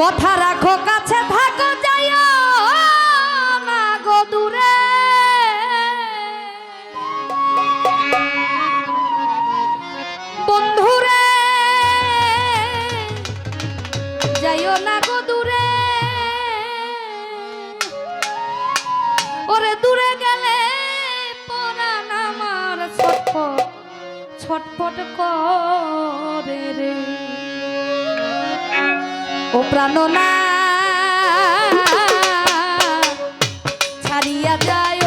কথা রাখো, কাছে থাকো, যাইও। না গো দূরে। বন্ধুরে, যাইও না গো দূরে। ওরে দূরে গেলে পরাণ আমার ছটফট ছটফট করে রে। ও প্রাণনা ছাড়িয়া যায়